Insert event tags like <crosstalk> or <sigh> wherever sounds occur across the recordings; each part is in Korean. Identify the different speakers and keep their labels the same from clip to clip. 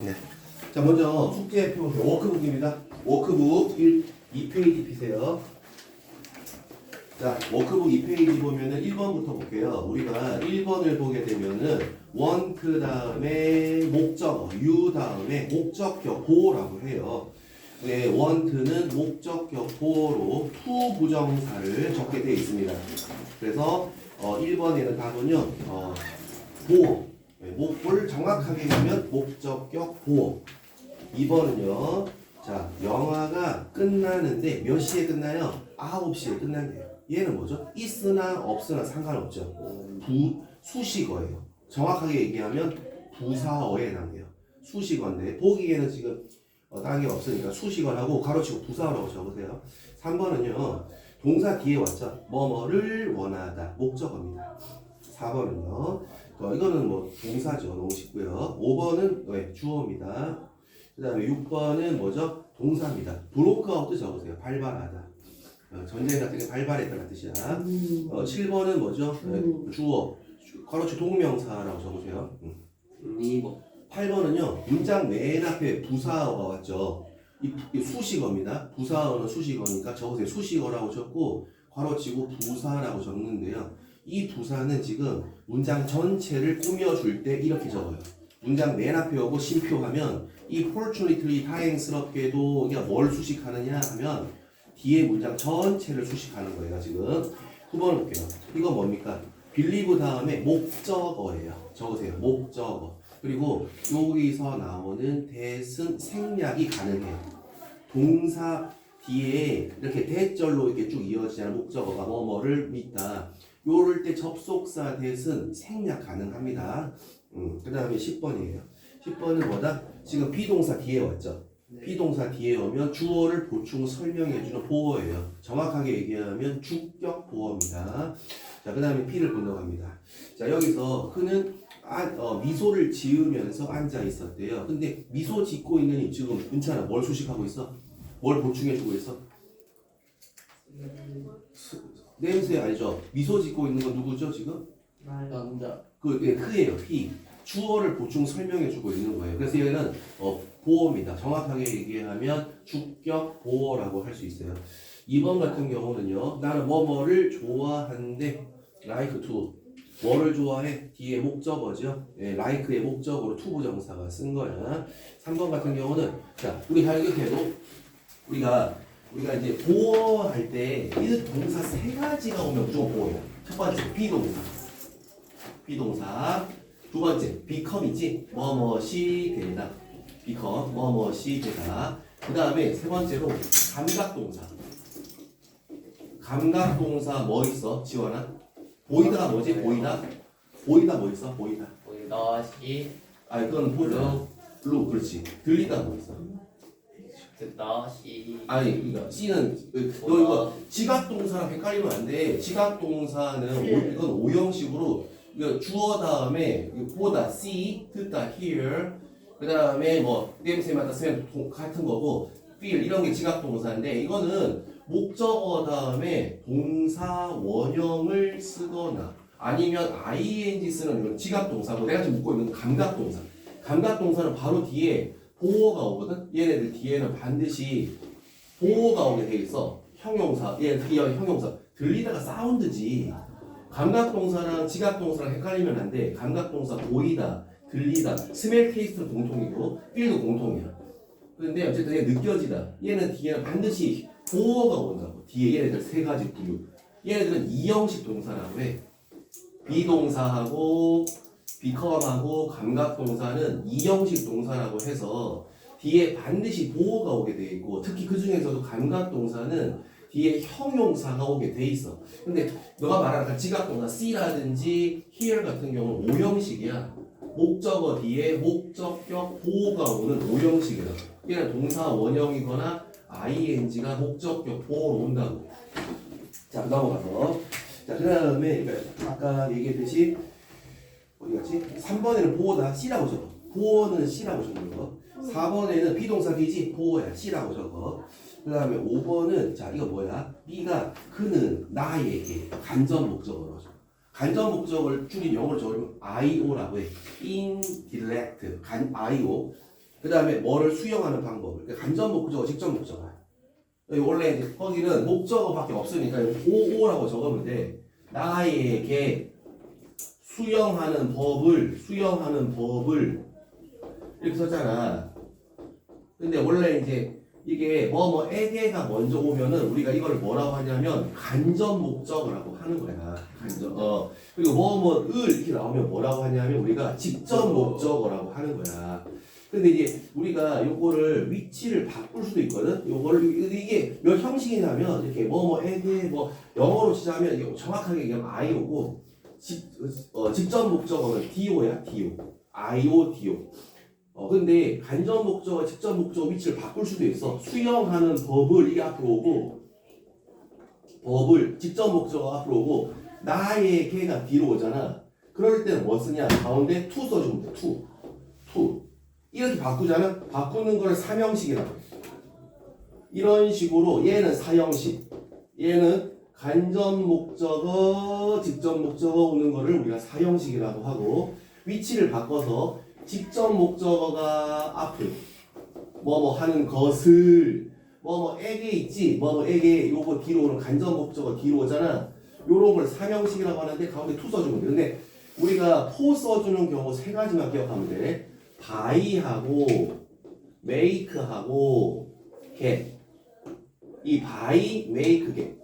Speaker 1: 네. 자, 먼저 숙제 펴보세요. 워크북입니다. 워크북 1, 2페이지 피세요. 자, 워크북 2페이지 보면은 1번부터 볼게요. 우리가 1번을 보게 되면은 원그 다음에 목적어, 유 다음에 목적격 보호라고 해요. 네, 원트는 목적격 보호로 투 부정사를 적게 되어 있습니다. 그래서 어, 1번에는 답은요, 어, 보호. 네, 목을 정확하게 보면 목적격 보호. 2번은요. 자, 영화가 끝나는데 몇 시에 끝나요? 9시에 끝난대요. 얘는 뭐죠? 있으나 없으나 상관없죠. 부 수식어예요. 정확하게 얘기하면 부사어에 해당돼요. 수식어인데 보기에는 지금 어, 게 없으니까 수식어라고 가로치고 부사어라고 적으세요. 3번은요. 동사 뒤에 왔죠. 뭐뭐를 원하다. 목적어입니다. 4번은요. 어, 이거는 뭐 동사죠. 너무 쉽고요. 5번은 왜 주어입니다. 그 다음에 6번은 뭐죠? 동사입니다. 브로크아웃도 적으세요. 발발하다. 어, 전쟁 같은 게 발발했다는 뜻이야. 어, 7번은 뭐죠? 네, 주어. 가로치 동명사라고 적으세요. 음.
Speaker 2: 2번
Speaker 1: 8번은요. 문장 맨 앞에 부사어가 왔죠. 이, 이 수식어입니다. 부사어는 수식어니까 적으세요. 수식어라고 적고 괄호 치고 부사라고 적는데요. 이 부사는 지금 문장 전체를 꾸며줄 때 이렇게 적어요. 문장 맨 앞에 오고 심표하면 이 fortunately 다행스럽게도 이게 뭘 수식하느냐 하면 뒤에 문장 전체를 수식하는 거예요. 지금 9번 볼게요. 이거 뭡니까? believe 다음에 목적어예요. 적으세요. 목적어. 그리고 여기서 나오는 대승 생략이 가능해요. 동사 뒤에 이렇게 대절로 이렇게 쭉 이어지는 목적어가 뭐뭐를 믿다. 요럴 때 접속사 대승 생략 가능합니다. 음, 그 다음에 10번이에요. 10번은 뭐다? 지금 비동사 뒤에 왔죠. 비동사 뒤에 오면 주어를 보충 설명해주는 보어예요. 정확하게 얘기하면 주격 보어입니다. 자, 그 다음에 P를 건너갑니다. 자, 여기서 그는 아, 어, 미소를 지으면서 앉아 있었대요. 근데 미소 짓고 있는 이 지금 은찬아 뭘 수식하고 있어? 뭘 보충해주고 있어? 수- 냄새 아니죠? 미소 짓고 있는 건 누구죠 지금?
Speaker 2: 남자
Speaker 1: 그 예, 크예요 P. 주어를 보충 설명해주고 있는 거예요. 그래서 얘는 어, 보어입니다. 정확하게 얘기하면 주격 보어라고 할 수 있어요. 2번 같은 경우는요. 나는 뭐뭐를 좋아하는데 like to 뭐를 좋아해? 뒤에 목적어죠. 예, like의 목적어로 to 부정사가 쓴 거야. 3번 같은 경우는 자 우리 이렇게도 우리가 우리가 이제 보어할 때 이 동사 세 가지가 오면 무조건 보어예요. 첫 번째 비동사, 비동사. 두 번째 become이지 뭐뭐시 되다. become 뭐뭐시 되다. 그 다음에 세 번째로 감각동사. 감각동사 뭐 있어? 지원아? 보이다가 뭐지? 보이다? 보이다 뭐 있어? 보이다.
Speaker 2: 보이다시
Speaker 1: 아 이건 보이다. 블루 그렇지. 들리다 뭐 있어?
Speaker 2: 듣다 시
Speaker 1: 아니 그러니까 C는 너 이거 지각 동사랑 헷갈리면 안 돼. 지각 동사는 오, 이건 오형식으로 이거 주어 다음에 이거 보다 see, 듣다 hear, 그 다음에 뭐 냄새 맡다 쓰면 동- 같은 거고 feel 이런 게 지각 동사인데 이거는 목적어 다음에 동사 원형을 쓰거나 아니면 ing 쓰는 이런 지각 동사고 내가 지금 묻고 있는 건 감각 동사. 감각 동사는 바로 뒤에 보호가 오거든. 얘네들 뒤에는 반드시 보호가 오게 돼 있어. 형용사, 얘 드디어 형용사. 들리다가 사운드지. 감각동사랑 지각동사랑 헷갈리면 안 돼. 감각동사 보이다, 들리다, 스멜 테이스트는 공통이고, 필도 공통이야. 근데 어쨌든 얘 느껴지다. 얘는 뒤에는 반드시 보호가 온다고. 뒤에 얘네들 세 가지 부류. 얘네들은 이형식 동사라고 해. 비동사하고 비컴하고 감각 동사는 이형식 동사라고 해서 뒤에 반드시 보호가 오게 돼 있고 특히 그 중에서도 감각 동사는 뒤에 형용사가 오게 돼 있어. 근데 너가 말하는 그 지각 동사 C라든지 here 같은 경우는 오형식이야. 목적어 뒤에 목적격 보호가 오는 오형식이야. 얘는 동사 원형이거나 ing가 목적격 보호로 온다고. 자 넘어가서 자 그 다음에 그러니까 아까 얘기했듯이 어디 갔지? 3번에는 보호다 C라고 적어. 보호는 C라고 적는 거. 4번에는 비동사 B지 보호야 C라고 적어. 그 다음에 5번은 자 이거 뭐야? B가 그는 나에게 간접 목적어로 적어. 간접 목적을 줄인 영어로 적으면 IO라고 해. indirect 간 IO 그 다음에 뭐를 수용하는 방법을. 그러니까 간접 목적어, 직접 목적어. 원래 거기는 목적어밖에 없으니까 오오라고 적으면 돼. 나에게 수용하는 법을 수용하는 법을 이렇게 썼잖아. 근데 원래 이제 이게 뭐뭐에게가 먼저 오면은 우리가 이걸 뭐라고 하냐면 간접 목적어라고 하는 거야. 간접. 어. 그리고 뭐뭐을 이렇게 나오면 뭐라고 하냐면 우리가 직접 목적어라고 하는 거야. 근데 이제 우리가 요거를 위치를 바꿀 수도 있거든. 요거를 이게 몇 형식이냐면 이렇게 뭐뭐에게 뭐 영어로 이게 정확하게 얘기하면 I오고 직, 어, 직접 목적어는 DO야, DO. IO, DO. 어, 근데 간접 목적어, 직접 목적어 위치를 바꿀 수도 있어. 수용하는 법을 이게 앞으로 오고, 법을 직접 목적어 앞으로 오고, 나에게가 뒤로 오잖아. 그럴 때는 뭐 쓰냐? 가운데 to 써주면 돼, to. 이렇게 바꾸잖아? 바꾸는 걸 삼형식이라고 해. 이런 식으로 얘는 사형식, 얘는 간접 목적어, 직접 목적어 오는 거를 우리가 사형식이라고 하고 위치를 바꿔서 직접 목적어가 앞에 뭐뭐 하는 것을 뭐뭐에게 있지 뭐뭐에게 요거 뒤로 오는 간접 목적어 뒤로 오잖아. 요런 걸 삼형식이라고 하는데 가운데 투 써주면 돼 근데 우리가 포 써주는 경우 세 가지만 기억하면 돼. 바이하고 메이크하고 겟 이 바이 메이크 겟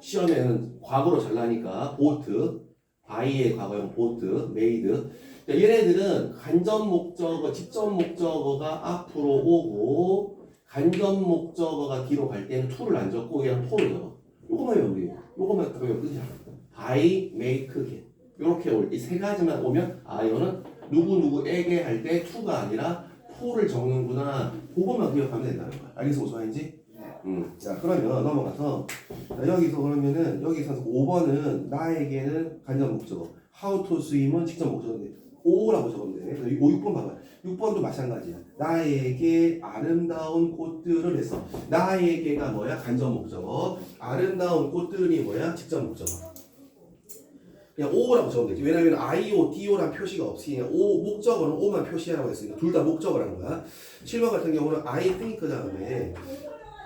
Speaker 1: 시험에는 과거로 잘 나니까 보트 바이의 과거형 보트 메이드 자, 얘네들은 간접 목적어, 직접 목적어가 앞으로 오고 간접 목적어가 뒤로 갈 때는 to를 안 적고 그냥 to를 적어. 요거만 돼요. 요거만 외우면 끝이야. buy, make, get. 요렇게 올 이 세 가지만 오면 아 이거는 누구 누구에게 할 때 to가 아니라 to를 적는구나. 그것만 기억하면 된다는 거야. 알겠어 무슨 말인지? 음. 자 그러면 넘어가서 자, 여기서 그러면은 여기서 5번은 나에게는 간접 목적어. how to swim은 직접 목적어인데 5라고 적으면 돼. 그래서 5, 6번 봐봐. 6번도 마찬가지야. 나에게 아름다운 꽃들을 해서 나에게가 뭐야? 간접 목적어. 아름다운 꽃들이 뭐야? 직접 목적어. 그냥 O라고 적으면 되지. 왜냐면 IO, DO란 표시가 없으니까 O, 목적어는 O만 표시하라고 했으니까 둘 다 목적어라는 거야. 7번 같은 경우는 I think 다음에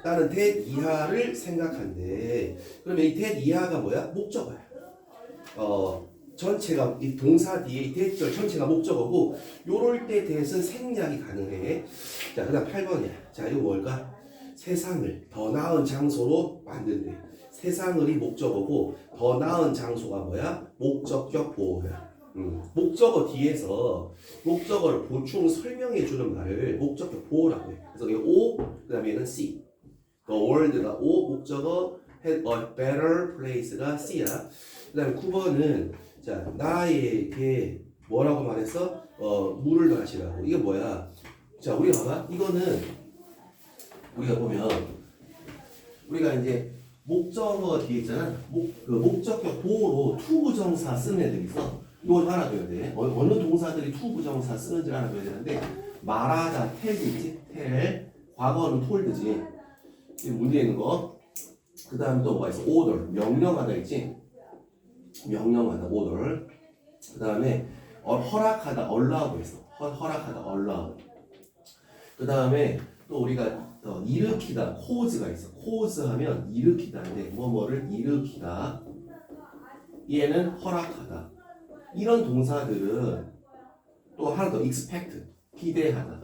Speaker 1: 나는 that 이하를 생각한대. 그러면 이 that 이하가 뭐야? 목적어야. 어, 전체가 이 동사 뒤에 이 대절 전체가 목적어고 요럴 때 대신 생략이 가능해. 자, 그다음 8번이야. 자, 이거 뭘까? 세상을 더 나은 장소로 만든대. 세상을이 목적어고 더 나은 장소가 뭐야? 목적격 보호야. 음, 목적어 뒤에서 목적어를 보충 설명해 주는 말을 목적격 보호라고 해. 그래서 이게 O, 그다음에 얘는 C. The world가 O 목적어 had a better place가 C야. 그다음에 9번은 자 나에게 뭐라고 말했어? 어 물을 마시라고. 이게 뭐야? 자 우리가 봐봐. 이거는 우리가 보면 우리가 이제 목적어 뒤에 있잖아. 목, 그 목적격 보호로 투부정사 쓰는 애들 있어. 이걸 알아둬야 돼. 어, 어느 동사들이 투부정사 쓰는지를 알아둬야 되는데 말하다 텔 있지? 텔. 과거는 톨드지. 문제 있는 거. 그 다음 또 뭐가 있어? order. 명령하다 있지? 명령하다 order. 그 다음에 어, 허락하다 allow 했어. 허, 허락하다 allow. 그 다음에 또 우리가 어, 일으키다 cause가 있어. cause 하면 일으키다인데 뭐뭐를 일으키다. 얘는 허락하다. 이런 동사들은 또 하나 더 expect 기대하다.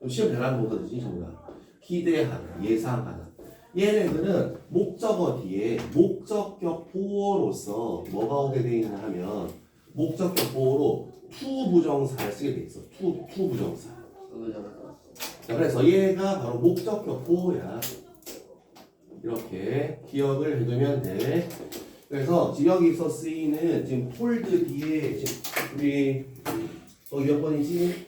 Speaker 1: 좀 시험 잘 나는 동사들이지 전부 다. 기대하다, 예상하다. 얘네들은 목적어 뒤에 목적격 보어로서 뭐가 오게 돼 있냐 하면 목적격 보어로 to 부정사를 쓰게 돼 있어. to, to 부정사. 자, 그래서 얘가 바로 목적격 보호야. 이렇게 기억을 해두면 돼. 그래서 여기서 쓰이는 지금 폴드 뒤에 지금 우리 거기 몇 번이지?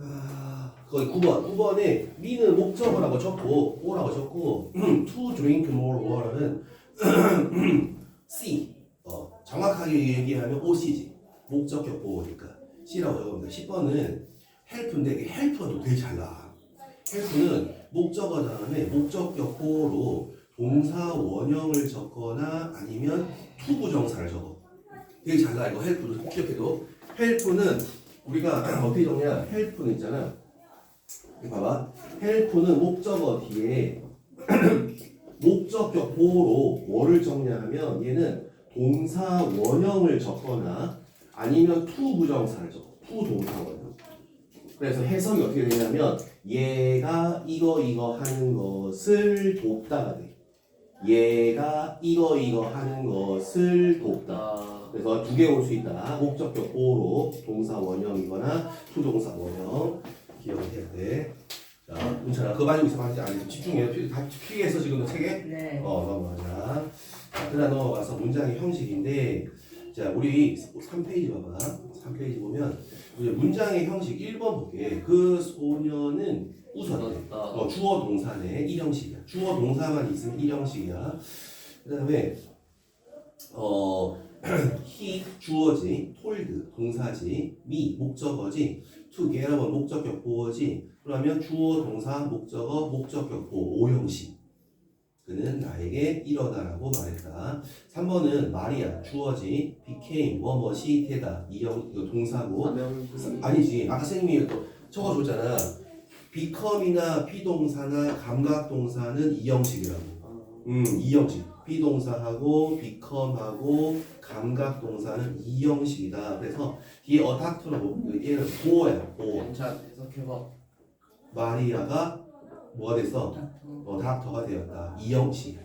Speaker 1: 아, 거기 9번. 9번에 미는 목적어라고 적고 오라고 적고 to drink more water는 <clears throat> C. 어, 정확하게 얘기하면 OC지. 목적격 보호니까 C라고 돼. 10번은 헬프인데 이게 헬프도 되게 잘 나와. 헬프는 목적어 다음에 목적격 보호로 동사 원형을 적거나 아니면 투부정사를 적어. 되게 잘 나와. 이거 헬프도 꼭 기억해도. 헬프는 우리가 <clears throat> 어떻게 적냐? 헬프는 있잖아. 봐봐. help는 목적어 뒤에 <clears throat> 목적격 보호로 뭐를 정리하면 얘는 동사 원형을 적거나 아니면 투 부정사를 적어. 투 동사 원형. 그래서 해석이 어떻게 되냐면 얘가 이거 이거 하는 것을 돕다가 돼. 얘가 이거 이거 하는 것을 돕다.
Speaker 2: 나
Speaker 1: 그래서 두 개 올 수 있다. 목적격 보호로 동사 원형이거나 투동사 원형 기억해야 돼. 자, 괜찮아. 그거 가지고 있어 하지 않아. 집중해. 피- 다 피해서 지금 책에
Speaker 3: 네.
Speaker 1: 어 넘어가자. 자, 그다음 넘어가서 문장의 형식인데, 자 우리 3페이지 봐봐. 3페이지 보면 이제 문장의 형식 1번 볼게. 그 소녀는 웃었대.
Speaker 2: 웃었다.
Speaker 1: 어, 주어 동사네 일형식이야. 주어 동사만 있으면 일형식이야. 그다음에 어 <clears throat> he 주어지, told 동사지, me 목적어지, to get하면 목적격 보어지. 그러면 주어 동사 목적어 목적격 보어 오형식. 그는 나에게 일어나라고 말했다. 3번은 마리아 주어지, became 뭐뭐시 되다 이형 이거 동사고
Speaker 2: 사명시
Speaker 1: 아니지. 아까 선생님이 또 적어줬잖아. become이나 피동사나 감각동사는 이형식이라고. 음, 이형식. 비동사하고 become하고 감각 동사는 이 형식이다. 그래서 뒤에 어닥터로 얘는 보어야. 보어.
Speaker 2: 괜찮 해석해봐.
Speaker 1: 마리아가 뭐가 됐어? 어, 닥터가 되었다. 이 형식.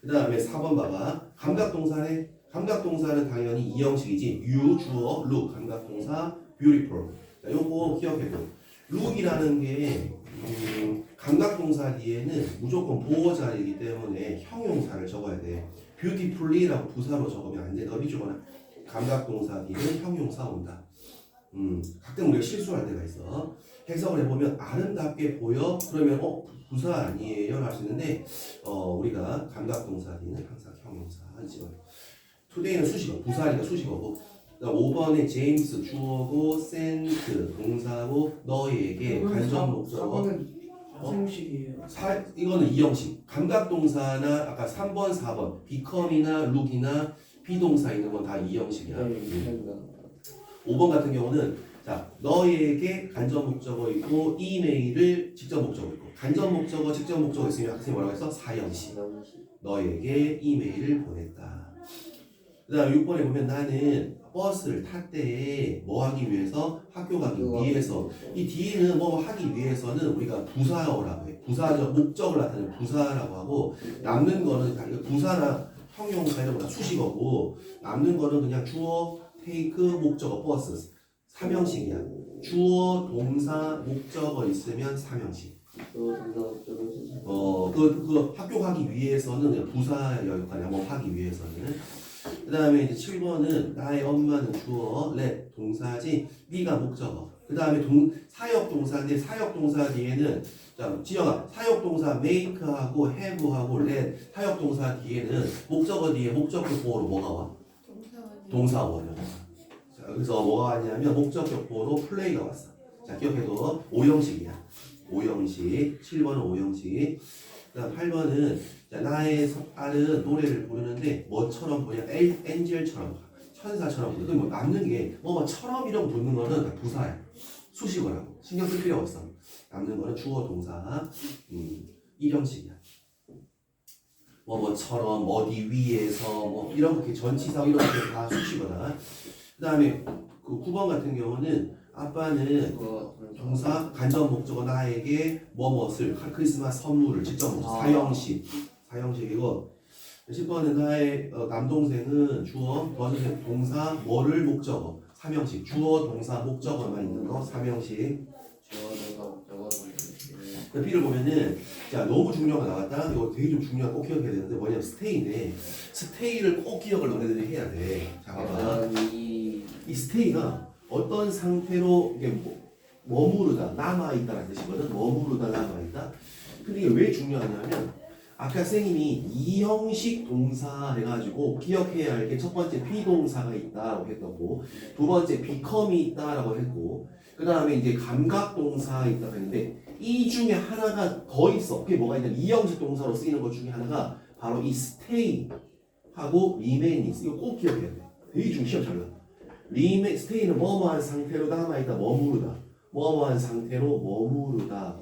Speaker 1: 그 다음에 4번 봐봐. 감각 동사네. 감각 동사는 당연히 이 형식이지. you, 주어, look. 감각 동사 beautiful. 자, 요거 기억해둬. look이라는 게 음, 감각동사 뒤에는 무조건 보어 자리이기 때문에 형용사를 적어야 돼. beautifully라고 부사로 적으면 안 돼. 너비 주거나 감각동사 뒤에는 형용사 온다. 음, 가끔 우리가 실수할 때가 있어. 해석을 해보면 아름답게 보여 그러면 어 부사 아니에요 할 수 있는데 어 우리가 감각동사 뒤는 항상 형용사지만 투데이는 수식어 부사니까 수식어고 5번에 제임스 주어고 센트 동사고 너에게 간접 목적어
Speaker 3: 사무식이에요.
Speaker 1: 사, 이거는 이형식 감각 동사나 아까 3번 4번 become이나 look이나 비동사 있는 건 다 이형식이야 음. 5번 같은 경우는 자 너에게 간접 목적어 있고 이메일을 직접 목적어 있고 간접 목적어 직접 목적어 있으면 학생이 뭐라고 했어? 사형식 너에게 이메일을 보냈다 그 다음 6번에 보면 나는 버스를 탈때뭐 하기 위해서 학교 가기 위해서 이 뒤에는 뭐 하기 위해서는 우리가 부사어라고 해. 부사적 목적을 나타내는 부사라고 하고 남는 거는 다 이거 부사나 형용사 이런 거다? 수식어고 남는 거는 그냥 주어 테이크 목적어 버스. 삼형식이야. 주어 동사 목적어 있으면 삼형식.
Speaker 2: 목적은
Speaker 1: 어그 그 학교 가기 위해서는 그냥 부사의 역할이야. 뭐 하기 위해서는 그 다음에 이제 7번은 나의 엄마는 주어 렛 동사지 미가 목적어. 그 다음에 동 사역 동사인데 사역 동사 뒤에는 자 지영아. 사역 동사 make하고 have하고 let 사역 동사 뒤에는 목적어 뒤에 목적격 보호로 뭐가 와? 동사 원형. 자 여기서 뭐가 왔냐면 목적격 보호로 플레이가 왔어. 자 기억해도 오형식이야. 오형식. 7번은 오형식. 그 다음 8번은 자, 나의 딸은 노래를 부르는데 뭐처럼 엘, 엔젤처럼 천사처럼 부르 뭐 남는 게뭐 뭐처럼 이런 거 붙는 거는 다 부사야. 수식어라고. 신경 쓸 필요 없어. 남는 거는 주어 동사. 음, 일형식이야. 뭐 뭐처럼 어디 위에서 뭐 이런 거 전치사 이런 게 다 수식어다. 그 다음에 그 9번 같은 경우는 아빠는
Speaker 2: 그거
Speaker 1: 동사 간접 목적어 나에게 뭐뭇을 크리스마스 선물을 직접
Speaker 2: 아.
Speaker 1: 사형식. 사형식이고. 10번은 나의 어, 남동생은 주어 더주세 동사 뭐를 목적어? 삼형식. 주어 동사 목적어만 있는 거. 삼형식.
Speaker 2: 주어 동사 목적어 삼명시
Speaker 1: 그 B를 보면은 자 너무 중요한 거 나왔다. 이거 되게 좀 중요한 거 꼭 기억해야 되는데 뭐냐면 스테이인데 스테이를 꼭 기억을 너네들이 해야 돼자 봐봐.
Speaker 2: 대단히
Speaker 1: 이 스테이가 어떤 상태로 이게 뭐- 머무르다 남아있다라는 뜻이거든. 머무르다 남아있다. 근데 이게 왜 중요하냐면 아까 선생님이 이형식 동사 해가지고 기억해야 할 게 첫 번째 비동사가 있다고 했었고 두 번째 become이 있다라고 했고 그 다음에 이제 감각 동사 있다고 했는데 이 중에 하나가 더 있어. 그게 뭐가 있냐면 이형식 동사로 쓰이는 것 중에 하나가 바로 이 stay 하고 remain이 있어. 이거 꼭 기억해야 돼. 되게 중 시험 잘 나. 리메 스테이는 뭐뭐한 상태로 남아 있다. 머무르다. 뭐뭐한 상태로 머무르다.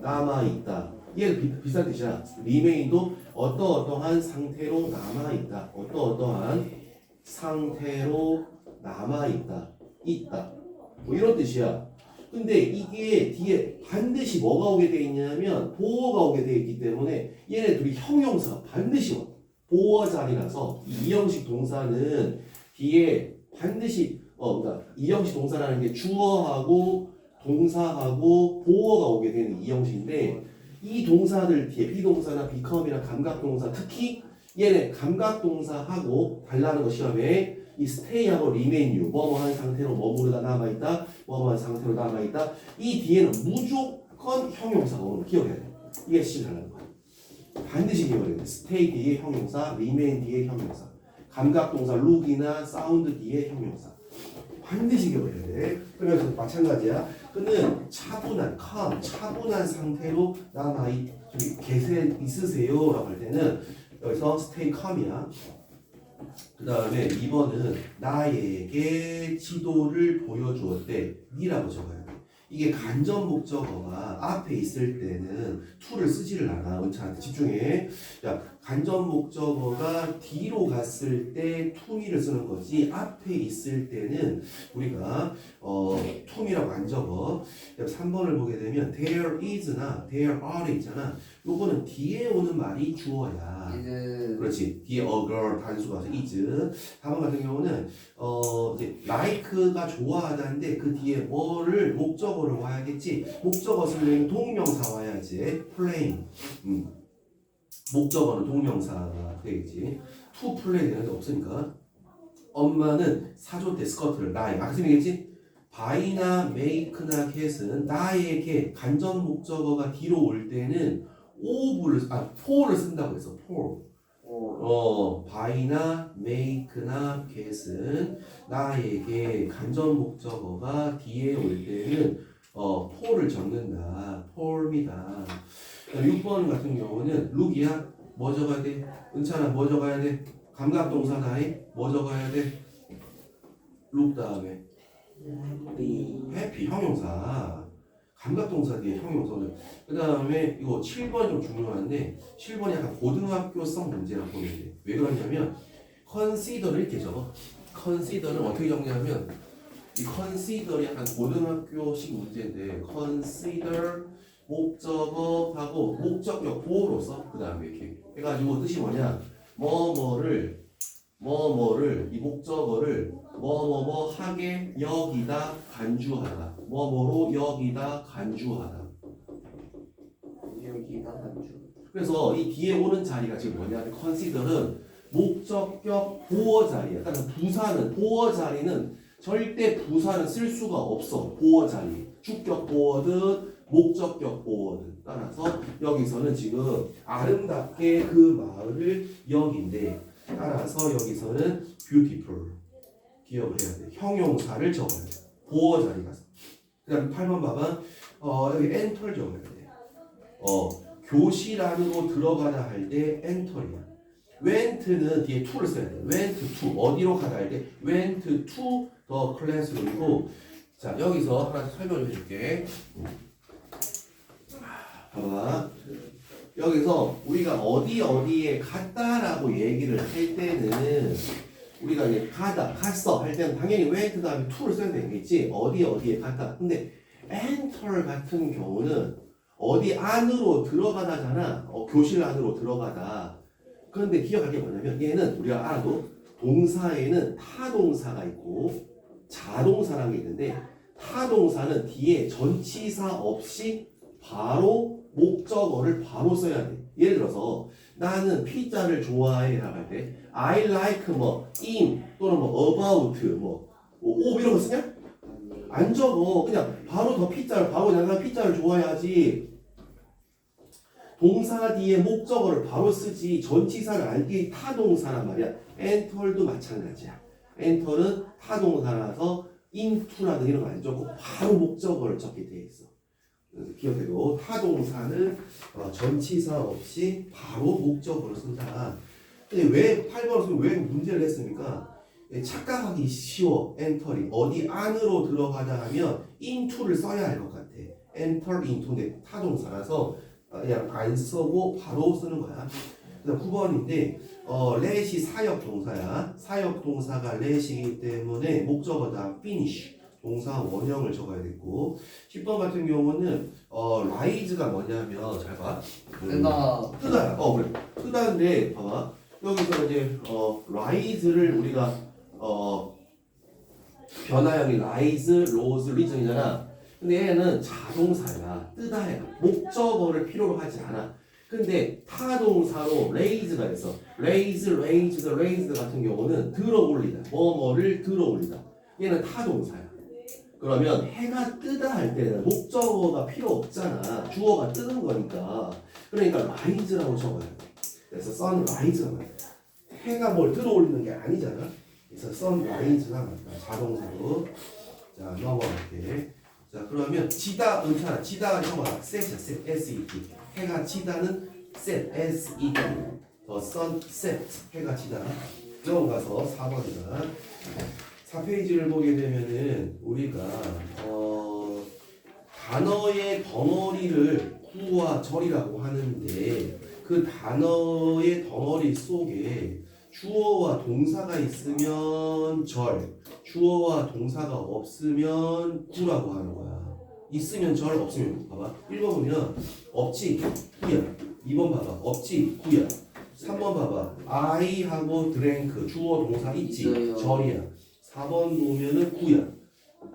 Speaker 1: 남아 있다. 이게 비, 비슷한 뜻이야 remain도 어떠 어떠한 상태로 남아 있다. 어떠 어떠한 상태로 남아 있다. 있다. 뭐 이런 뜻이야. 근데 이게 뒤에 반드시 뭐가 오게 돼 있냐면 보어가 오게 돼 있기 때문에 얘네 둘이 형용사가 반드시 와. 보어 자리라서 이 이형식 동사는 뒤에 반드시 어 그러니까 이 형식 동사라는 게 주어하고 동사하고 보어가 오게 되는 이 형식인데 이 동사들 뒤에 비동사나 become이나 감각동사 특히 얘네 감각동사하고 달라는 거 시험에 이 remain you 뭐뭐한 상태로 머무르다 남아있다 뭐뭐한 상태로 남아있다 이 뒤에는 무조건 형용사가 거 기억해야 돼. 이게 달라는 거야. 반드시 기억해야 돼. stay 뒤에 형용사 remain 뒤에 형용사 감각 동사 look이나 sound 뒤에 형용사. 반드시 기억해야 돼. 그러면서 마찬가지야. 그는 차분한 calm 차분한 상태로 남아 있 저기 계세 있으세요 라고 할 때는 여기서 stay calm이야. 그 다음에 2번은 나에게 지도를 보여주었대 니라고 적어야 돼. 이게 간접 목적어가 앞에 있을 때는 to를 쓰지를 않아 은차한테. 집중해. 야 간접 목적어가 뒤로 갔을 때 to를 쓰는 거지 앞에 있을 때는 우리가 어 to이라고 안 적어 3번을 보게 되면 there is나 there are 있잖아 요거는 뒤에 오는 말이 주어야
Speaker 2: 이제
Speaker 1: 그렇지. 뒤에 a girl 단수가 서 is. 4번 같은 경우는 어 이제 like가 좋아하다는데 그 뒤에 뭐를 목적어를 와야겠지. 목적어 쓰려면 동명사 와야지. playing. 음. 목적어는 동명사가 되겠지. to play 되는 게 없으니까. 엄마는 사줬대 스커트를 나에게 학생이겠지? buy나 make나 get은 나에게 간접 목적어가 뒤로 올 때는 of를 아 for를 쓴다고 해서 for.
Speaker 2: 어,
Speaker 1: 어, buy나 make나 get은 나에게 간접 목적어가 뒤에 올 때는 어, for를 적는다. for입니다. 6번 같은 경우는 look이야. 뭐 적어야 돼? 은찬아 뭐 적어야 돼? 감각동사 나에 뭐 적어야 돼? look 다음에 happy 형용사. 감각동사 뒤에 형용사를. 그 다음에 이거 7번 좀 중요한데 7번이 약간 고등학교성 문제라고 보면 돼. 왜 그러냐면 consider를 이렇게 적어. consider는 어떻게 적냐면 이 consider이 약간 고등학교식 문제인데 consider 목적어하고 목적격 보호로서 그 다음에 이렇게 해가지고 뜻이 뭐냐 뭐뭐를 뭐뭐를 이 목적어를 뭐뭐뭐 하게 여기다 간주하다 뭐뭐로 여기다 간주하다
Speaker 2: 여기가 한주
Speaker 1: 그래서 이 뒤에 오는 자리가 지금 뭐냐면 consider은 목적격 보어 자리야. 그러니까 부사는 보어 자리는 절대 부사는 쓸 수가 없어. 보어 자리. 주격 보어든 목적격 보어든 따라서 여기서는 지금 아름답게 그 마을을 여긴데 따라서 여기서는 beautiful 기억을 해야 돼. 형용사를 적어야 돼. 보어 자리가. 그다음 8번 봐봐. 어 여기 enter 적어야 돼. 어 교실 안으로 들어가다 할 때 엔터리야. went는 뒤에 to를 써야 돼. went to 어디로 가다 할 때 went to the classroom이고 자 여기서 하나 설명을 해줄게. 봐봐. 여기서 우리가 어디 어디에 갔다라고 얘기를 할 때는 우리가 이제 가다, 갔어 할 때는 당연히 went 다음에 to를 써야 되겠지. 어디 어디에 갔다. 근데 enter 같은 경우는 어디 안으로 들어가다잖아. 어, 교실 안으로 들어가다. 그런데 기억할 게 뭐냐면 얘는 우리가 알아도 동사에는 타동사가 있고 자동사라는 게 있는데 타동사는 뒤에 전치사 없이 바로 목적어를 바로 써야 돼. 예를 들어서 나는 피자를 좋아해 할때 I like 뭐 in 또는 뭐 about 뭐 o 이런 거 쓰냐? 안 적어. 그냥 바로 더 피자를 바로 내가 피자를 좋아해야지. 동사 뒤에 목적어를 바로 쓰지 전치사를 알기 타동사란 말이야. 엔터도 마찬가지야. 엔터는 타동사라서 into라든 이런 거 안 적고 바로 목적어를 적게 돼 있어. 그래서 기억해도 타동사는 어, 전치사 없이 바로 목적어를 쓴다. 근데 왜 8번을 쓰면 왜 문제를 냈습니까? 예, 착각하기 쉬워 엔터링. 어디 안으로 들어가자 하면 into를 써야 할 것 같아. enter into인데 타동사라서 어, 그냥 안 쓰고 바로 쓰는 거야. 그다음 9번인데 어, let이 사역 동사야. 사역 동사가 let이기 때문에 목적어다 finish 동사 원형을 적어야겠고 10번 같은 경우는 어, rise가 뭐냐면 잘 봐
Speaker 2: 뜨다
Speaker 1: 뜨다야. 어 그래. 뜨다인데 봐봐. 여기서 이제 어 rise를 우리가 어 변화형이 rise, rose, reason이잖아. 근데 얘는 자동사야. 뜨다야. 목적어를 필요로 하지 않아. 근데 타동사로 raise가 있어. raise, raised, raised 같은 경우는 들어 올리다. 뭐뭐를 들어 올리다. 얘는 타동사야. 그러면 해가 뜨다 할 때는 목적어가 필요 없잖아. 주어가 뜨는 거니까. 그러니까 rise라고 적어야 돼. 그래서 sunrise가 맞다. 해가 뭘 들어올리는 게 아니잖아. 그래서 sunrise가 맞다. 자동사로. 자 넘어갈게. 자 그러면 지다 괜찮아. 지다가 형아 set이야. set. S-E-T. 해가 지다는 set. S-E-T. 더 sunset. 해가 지다. 넘어가서 4번이다. 4페이지를 보게 되면은 우리가 어 단어의 덩어리를 구와 절이라고 하는데 그 단어의 덩어리 속에 주어와 동사가 있으면 절, 주어와 동사가 없으면 구라고 하는 거야. 있으면 절, 없으면 구. 봐봐. 1번 보면 없지, 구야. 2번 봐봐. 없지, 구야. 3번 봐봐. I하고 드랭크, 주어 동사 있지,
Speaker 2: 있어요.
Speaker 1: 절이야. 4번 보면은 구야.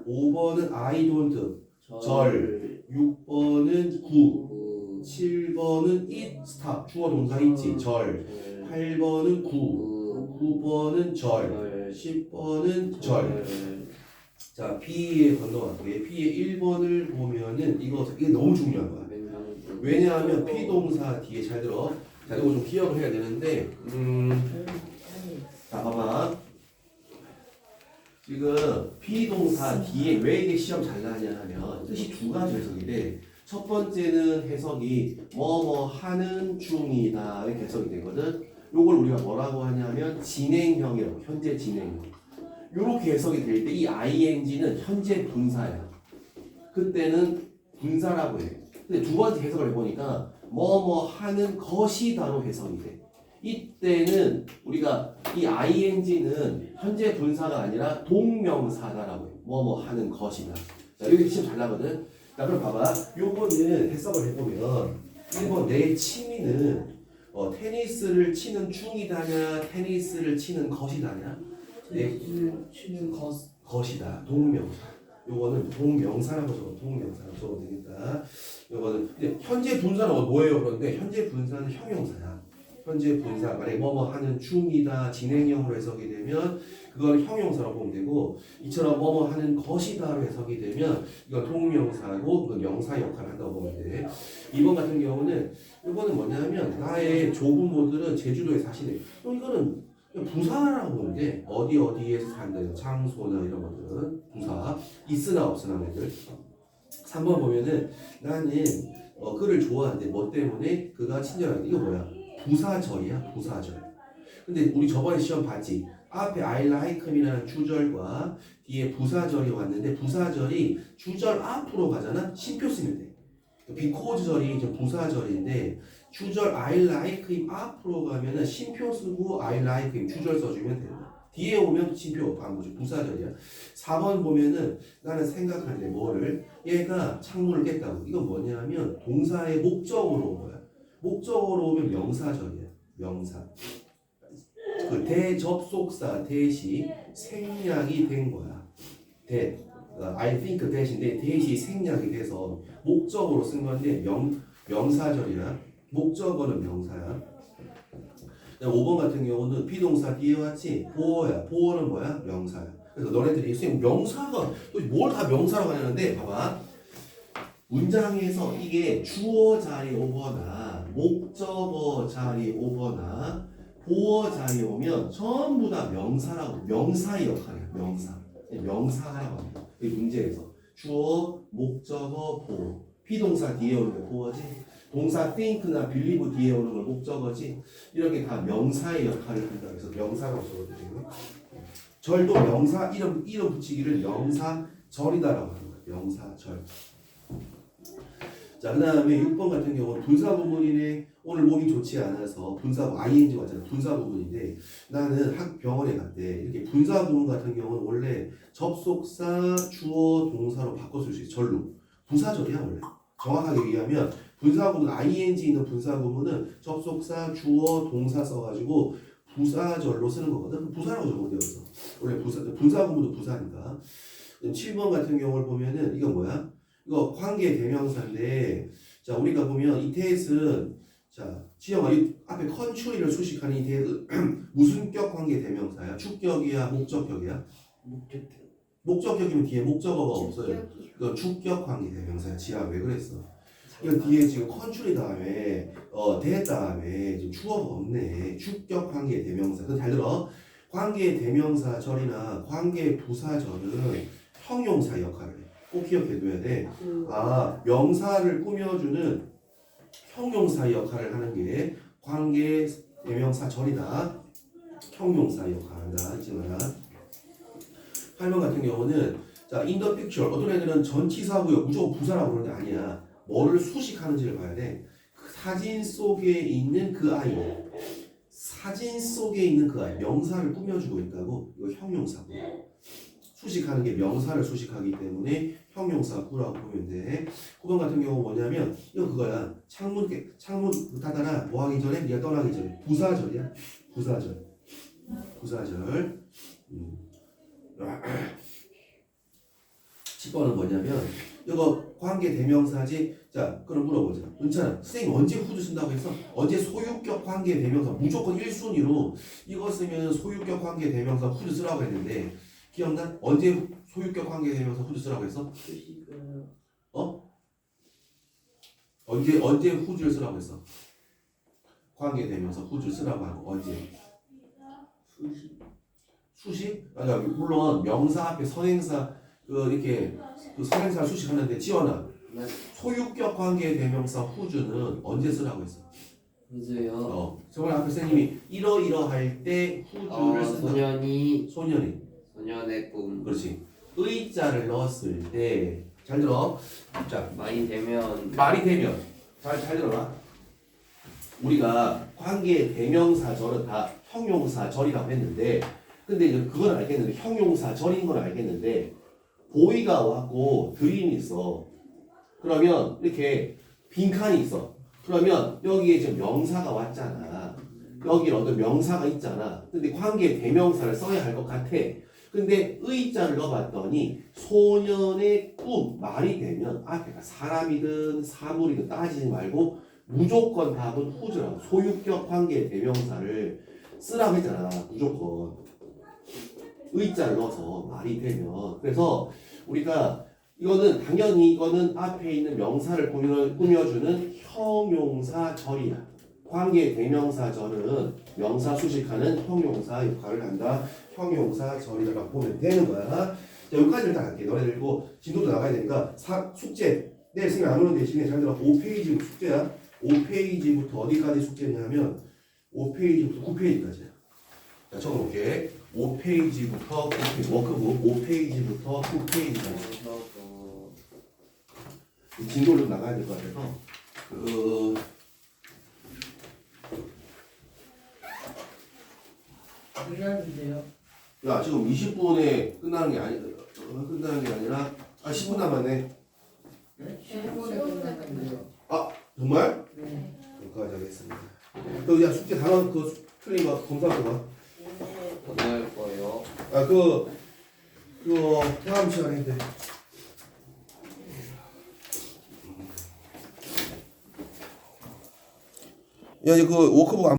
Speaker 1: 5번은 I don't, 절. 6번은 구.
Speaker 2: 구
Speaker 1: 7번은 it, stop. 주어 동사 있지, 절. 8번은 구.
Speaker 2: 구
Speaker 1: 9번은 절.
Speaker 2: 절
Speaker 1: 10번은 절. 자, B에 건너갈게. B의 1번을 보면은 이거 이게 너무 중요한 거야. 왜냐하면 피동사 뒤에 잘 들어. 자, 이거 좀 기억을 해야 되는데, 음, 자, 봐봐. 지금 피동사 뒤에 왜 이게 시험 잘 나냐 하면 뜻이 두 가지 해석이 돼. 첫 번째는 해석이 뭐뭐 하는 중이다 이렇게 해석이 되거든. 요걸 우리가 뭐라고 하냐면 진행형이라고 현재 진행형. 요렇게 해석이 될 때 이 ing는 현재 분사야. 그때는 분사라고 해. 근데 두 번째 해석을 해보니까 뭐뭐 하는 것이다로 해석이 돼. 이때는 우리가 이 ing는 현재 분사가 아니라 동명사다라고 해. 뭐뭐 하는 것이다. 자, 여기 시험 잘 나거든. 자, 그럼 봐봐. 요거는 해석을 해보면 1번 내 취미는 어, 테니스를 치는 중이다냐, 테니스를 치는 것이다냐? 네.
Speaker 3: 치는 것
Speaker 1: 것이다. 동명사. 요거는 동명사라고 적어 동명사라고 적어도 되겠다. 요거는 근데 현재 분사는 뭐예요? 그런데 현재 분사는 형용사야. 현재 분사 만약에 뭐뭐 하는 중이다 진행형으로 해석이 되면 그걸 형용사로 보면 되고 이처럼 뭐뭐 하는 것이다로 해석이 되면 이건 동명사고 그 명사 역할을 한다고 보면 돼. 이번 같은 경우는 이거는 뭐냐면 나의 조부모들은 제주도에 사시네. 어, 이거는 부사라고 보는데 어디 어디에서 산다 장소나 이런 것들은 부사 있으나 없으나 애들 3번 보면은 나는 어, 그를 좋아하는데 뭐 때문에 그가 친절한데 이거 뭐야 부사절이야 부사절 근데 우리 저번에 시험 봤지 앞에 I like me이라는 주절과 뒤에 부사절이 왔는데 부사절이 주절 앞으로 가잖아 심표 쓰면 돼 because 절이 이제 부사절인데 주절 I like him 앞으로 가면은 심표 쓰고 I like him 주절 써주면 된다. 뒤에 오면 심표 반부죠 부사절이야. 4번 보면은 나는 생각하는데 뭐를 얘가 창문을 깼다고. 이건 뭐냐면 동사의 목적으로 온 거야. 목적으로 오면 명사절이야. 명사. 그 대접속사 대시 생략이 된 거야. 대. 어, I think 대신데 대시 생략이 돼서 목적으로 쓴 건데 명 명사절이야. 목적어는 명사야. 5번 같은 경우는 비동사 뒤에 왔지 보어야. 보어는 뭐야? 명사야. 그래서 너네들이 선생님 명사가 또 뭘 다 명사라고 하냐는데 봐봐. 문장에서 이게 주어 자리 오거나 목적어 자리 오거나 보어 자리 오면 전부 다 명사라고 명사의 역할이야. 명사. 명사라고 합니다. 이 문제에서 주어, 목적어, 보어. 피동사 뒤에 오는 게 보어지. 동사 think나 believe 뒤에 오는 건 목적어지. 이런 게다 명사의 역할을 한다. 그래서 명사라고 적어도 되고. 절도 명사 이름 이름 붙이기를 명사 절이다라고 하는 거예요. 명사 절. 자, 그 다음에 6번 같은 경우는 분사 부분이네. 오늘 몸이 좋지 않아서 분사 ing 왔잖아. 분사 부분인데 나는 학 병원에 갔대. 이렇게 분사 부분 같은 경우는 원래 접속사 주어 동사로 바꿔 쓸 수 있어. 절로. 부사절이야 원래. 정확하게 얘기하면 분사 부분 ing 있는 분사 부분은 접속사 주어 동사 써가지고 부사절로 쓰는 거거든. 부사라고 적으면 되었어. 원래 부사 분사 부분도 부사니까. 7번 같은 경우를 보면은 이거 뭐야? 이거 관계 대명사인데 자 우리가 보면 이 태읒은 자 지영아 이 앞에 컨츄리를 수식하는 이 태읒 무슨 격 관계 대명사야? 주격이야 목적격이야?
Speaker 3: 목적격.
Speaker 1: 목적격이면 뒤에 목적어가 없어요. 이거 주격 관계 대명사야. 지아 왜 그랬어? 이거 뒤에 지금 컨츄리 다음에 어대 다음에 지금 주어가 없네. 주격 관계 대명사. 그잘 들어. 관계 대명사 절이나 관계 부사 절은 형용사 역할을 해. 꼭 기억해둬야 돼. 아 명사를 꾸며주는 형용사 역할을 하는 게 관계 대명사 절이다. 형용사 역할한다. 잊지 마라. 8번 같은 경우는 자, in the picture 어떤 애들은 전치사고요 무조건 부사라고 그러는데 아니야. 뭐를 수식하는지를 봐야 돼. 그 사진 속에 있는 그 아이. 사진 속에 있는 그 아이. 명사를 꾸며주고 있다고. 이거 형용사고. 수식하는 게 명사를 수식하기 때문에 형용사 구라고 보면 돼. 9번 같은 경우 뭐냐면 이거 그거야. 창문 깨- 창문 닫아라. 뭐 하기 전에 네가 떠나기 전에 부사절이야. 부사절. 부사절. 음. 10번은 뭐냐면 이거 관계 대명사지. 자, 그럼 물어보자. 은찬아, 선생님 언제 후드 쓴다고 했어? 언제 소유격 관계 대명사 무조건 1순위로 이거 쓰면 소유격 관계 대명사 후드 쓰라고 했는데 기억나? 언제 소유격 관계 대명사 후드 쓰라고 했어?
Speaker 3: 수식은
Speaker 1: 언제 언제 후주를 쓰라고 했어? 관계 대명사 후주를 쓰라고 하고 언제?
Speaker 3: 수식.
Speaker 1: 수식? 아, 야, 물론 명사 앞에 선행사 그 이렇게 그 선행사 수식하는데 지원아
Speaker 2: 네.
Speaker 1: 소유격 관계 대명사 후주는 언제 쓰라고 했어?
Speaker 2: 그즈요.
Speaker 1: 어, 저번에 앞에 선생님이 이러이러할 때 후주를
Speaker 2: 어,
Speaker 1: 쓴다.
Speaker 2: 소년이
Speaker 1: 소년이
Speaker 2: 소년의 꿈
Speaker 1: 그렇지. 의자를 넣었을 때 잘 들어. 자
Speaker 2: 많이 되면
Speaker 1: 말이 되면 잘, 잘 들어라. 우리가 관계 대명사절은 다 형용사절이라고 했는데 근데 이제 그건 알겠는데 형용사절인 건 알겠는데 보이가 왔고 드림이 있어. 그러면 이렇게 빈칸이 있어. 그러면 여기에 지금 명사가 왔잖아. 여기 어떤 명사가 있잖아. 근데 관계 대명사를 써야 할 것 같아. 근데 의자를 넣어봤더니 소년의 꿈 말이 되면 앞에가 사람이든 사물이든 따지지 말고 무조건 답은 후즈라고. 소유격 관계 대명사를 쓰라고 했잖아 무조건. 의자를 넣어서 말이 되면. 그래서 우리가 이거는 당연히 이거는 앞에 있는 명사를 꾸며, 꾸며주는 형용사절이야 관계 대명사절은 명사 수식하는 형용사 역할을 한다. 형용사절이라고 보면 되는 거야. 자 여기까지 일단 할게. 너네들 이거 진도도 나가야 되니까 사, 숙제. 내일 선생님 안 오는 대신에 잘 들어 5페이지 숙제야. 5페이지부터 어디까지 숙제냐면 5페이지부터 9페이지까지야. 자 적어볼게. 5페이지부터 9페이지. 워크북. 5페이지부터 9페이지까지.
Speaker 2: 어,
Speaker 1: 진도를 좀 나가야 될 것 같아서 그
Speaker 3: 끝났는데요.
Speaker 1: 야 지금 20분에 끝나는 게 아니 어, 끝나는 게 아니라 아 10분 남았네
Speaker 3: 네? 15분에 끝났는데요.
Speaker 1: 정말?
Speaker 3: 네.
Speaker 1: 여기까지 하겠습니다 그야 숙제 단원 그 수- 틀린 거 검사하고 와.
Speaker 2: 할 거예요?
Speaker 1: 아그 그거 다음 시간인데 야 이거 워크북 안